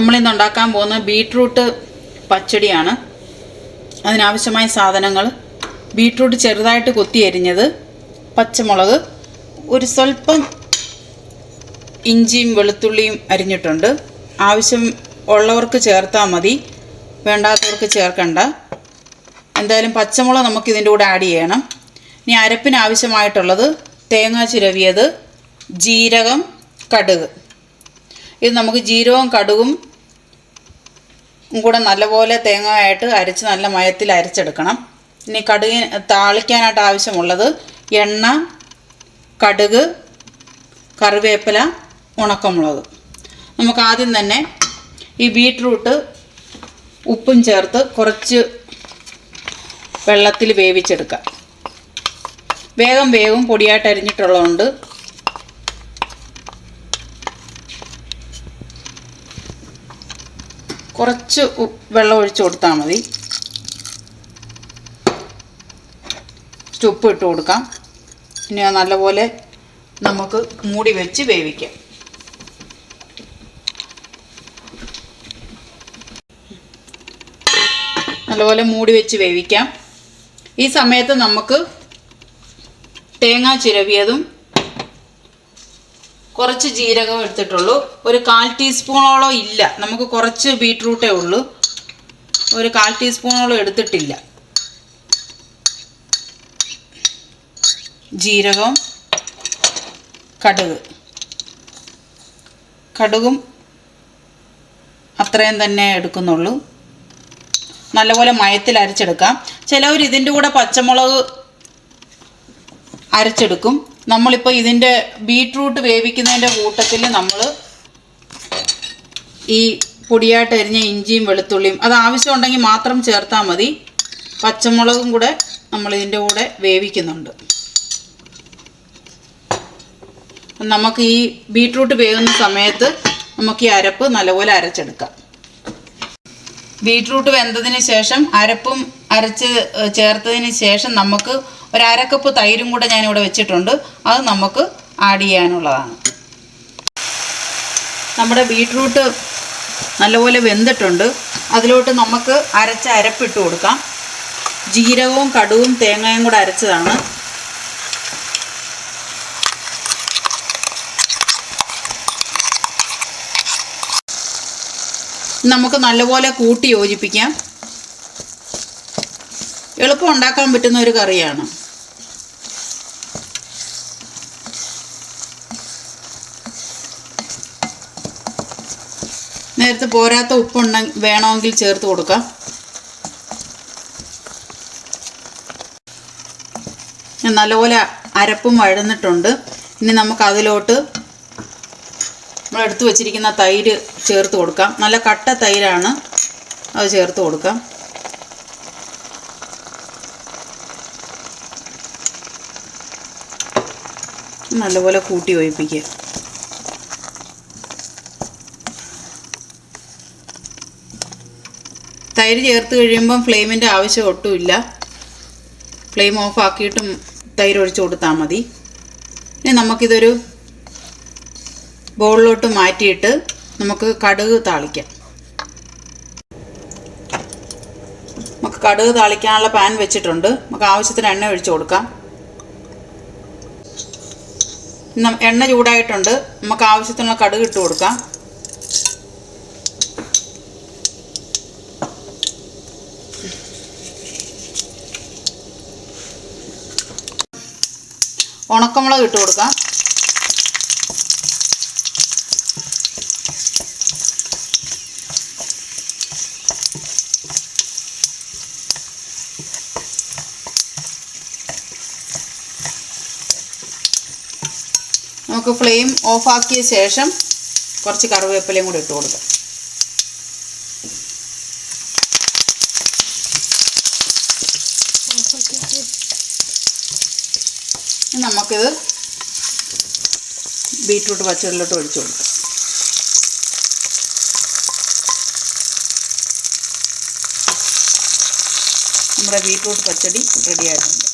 നമ്മളിന്ന് ഉണ്ടാക്കാൻ പോകുന്ന ബീട്രൂട്ട് പച്ചടിയാണ്. അതിനാവശ്യമായ സാധനങ്ങൾ. ബീട്രൂട്ട് ചെറുതായിട്ട് കൊത്തി അരിഞ്ഞത് പച്ചമുളക്. ഒരു സ്വല്പം ഇഞ്ചിയും വെളുത്തുള്ളിയും അരിഞ്ഞിട്ടുണ്ട്. ആവശ്യം ഉള്ളവർക്ക് ചേർത്താൽ മതി. വേണ്ടാത്തവർക്ക് ചേർക്കണ്ട. എന്തായാലും പച്ചമുളക് നമുക്ക് ഇതിന്റെ കൂടെ ആഡ് ചെയ്യണം. ഇനി അരപ്പിന് ആവശ്യമായിട്ടുള്ളത് തേങ്ങ ചിരവിയത് ജീരകം കടുക്. ഇത് നമുക്ക് ജീരകവും കടുകും കൂടെ നല്ലപോലെ തേങ്ങയായിട്ട് അരച്ച് നല്ല മയത്തിൽ അരച്ചെടുക്കണം. ഇനി കടുക് താളിക്കാനായിട്ട് ആവശ്യമുള്ളത് എണ്ണ കടുക് കറിവേപ്പില ഉണക്കമുളക്. നമുക്ക് ആദ്യം തന്നെ ഈ ബീട്രൂട്ട് ഉപ്പും ചേർത്ത് കുറച്ച് വെള്ളത്തിൽ വേവിച്ചെടുക്കാം. വേഗം വേഗം പൊടിയായിട്ട് അരിഞ്ഞിട്ടുള്ളതുകൊണ്ട് കുറച്ച് വെള്ളം ഒഴിച്ച് കൊടുത്താൽ മതി. ഉപ്പ് ഇട്ട് കൊടുക്കാം. ഇനി നല്ലപോലെ നമുക്ക് മൂടി വെച്ച് വേവിക്കാം. നല്ലപോലെ മൂടി വെച്ച് വേവിക്കാം. ഈ സമയത്ത് നമുക്ക് തേങ്ങ ചിരവിയതും കുറച്ച് ജീരകം എടുത്തിട്ടുള്ളൂ. ഒരു കാൽ ടീസ്പൂണോളം ഇല്ല. നമുക്ക് കുറച്ച് ബീട്രൂട്ടേ ഉള്ളൂ. ഒരു കാൽ ടീസ്പൂണോളം എടുത്തിട്ടില്ല. ജീരകം കടുക്. കടുകും അത്രയും തന്നെ എടുക്കുന്നുള്ളൂ. നല്ലപോലെ മയത്തിൽ അരച്ചെടുക്കാം. ചിലവർ ഇതിന്റെ കൂടെ പച്ചമുളക് അരച്ചെടുക്കും. നമ്മളിപ്പോൾ ഇതിന്റെ ബീട്രൂട്ട് വേവിക്കുന്നതിന്റെ കൂട്ടത്തിൽ നമ്മൾ ഈ പൊടിയായിട്ട് അരിഞ്ഞ ഇഞ്ചിയും വെളുത്തുള്ളിയും അത് ആവശ്യമുണ്ടെങ്കിൽ മാത്രം ചേർത്താൽ മതി. പച്ചമുളകും കൂടെ നമ്മൾ ഇതിന്റെ കൂടെ വേവിക്കുന്നുണ്ട്. നമുക്ക് ഈ ബീട്രൂട്ട് വേവുന്ന സമയത്ത് നമുക്ക് ഈ അരപ്പ് നല്ലപോലെ അരച്ചെടുക്കാം. ബീട്രൂട്ട് വെന്തതിന് ശേഷം അരപ്പും അരച്ച് ചേർത്തതിന് ശേഷം നമുക്ക് ഒരു അരക്കപ്പ് തൈരും കൂടെ ഞാനിവിടെ വെച്ചിട്ടുണ്ട്. അത് നമുക്ക് ആഡ് ചെയ്യാനുള്ളതാണ്. നമ്മുടെ ബീട്രൂട്ട് നല്ലപോലെ വെന്തിട്ടുണ്ട്. അതിലോട്ട് നമുക്ക് അരച്ച അരപ്പിട്ട് കൊടുക്കാം. ജീരകവും കടുവും തേങ്ങയും കൂടെ അരച്ചതാണ്. നമുക്ക് നല്ലപോലെ കൂട്ടി യോജിപ്പിക്കാം. എളുപ്പം ഉണ്ടാക്കാൻ പറ്റുന്ന ഒരു കറിയാണ്. നേരത്തെ പോരാത്ത ഉപ്പുണ്ട വേണമെങ്കിൽ ചേർത്ത് കൊടുക്കാം. നല്ലപോലെ അരപ്പും വഴന്നിട്ടുണ്ട്. ഇനി നമുക്ക് അതിലോട്ട് നമ്മൾ എടുത്തു വച്ചിരിക്കുന്ന തൈര് ചേർത്ത് കൊടുക്കാം. നല്ല കട്ട തൈരാണ്. അത് ചേർത്ത് കൊടുക്കാം. നല്ലപോലെ കൂട്ടി ഒഴിപ്പിക്കുക. തൈര് ചേർത്ത് കഴിയുമ്പം ഫ്ലെയിമിന്റെ ആവശ്യം ഒട്ടുമില്ല. ഫ്ലെയിം ഓഫ് ആക്കിയിട്ടും തൈര് ഒഴിച്ച് കൊടുത്താൽ മതി. ഇനി നമുക്കിതൊരു ബോളിലോട്ട് മാറ്റിയിട്ട് നമുക്ക് കടുക് താളിക്കാം. നമുക്ക് കടുക് താളിക്കാനുള്ള പാൻ വെച്ചിട്ടുണ്ട്. നമുക്ക് ആവശ്യത്തിന് എണ്ണ ഒഴിച്ച് കൊടുക്കാം. എണ്ണ ചൂടായിട്ടുണ്ട്. നമുക്ക് ആവശ്യത്തിനുള്ള കടുക് ഇട്ട് കൊടുക്കാം. ഉണക്കമുളക് ഇട്ട് കൊടുക്കാം. നമുക്ക് ഫ്ലെയിം ഓഫാക്കിയ ശേഷം കുറച്ച് കറിവേപ്പിലയും കൂടി ഇട്ട് കൊടുക്കാം. നമുക്കിത് ബീട്രൂട്ട് പച്ചക്കറിയിലോട്ട് ഒഴിച്ചു കൊടുക്കാം. നമ്മുടെ ബീട്രൂട്ട് പച്ചടി റെഡി ആയിട്ടുണ്ട്.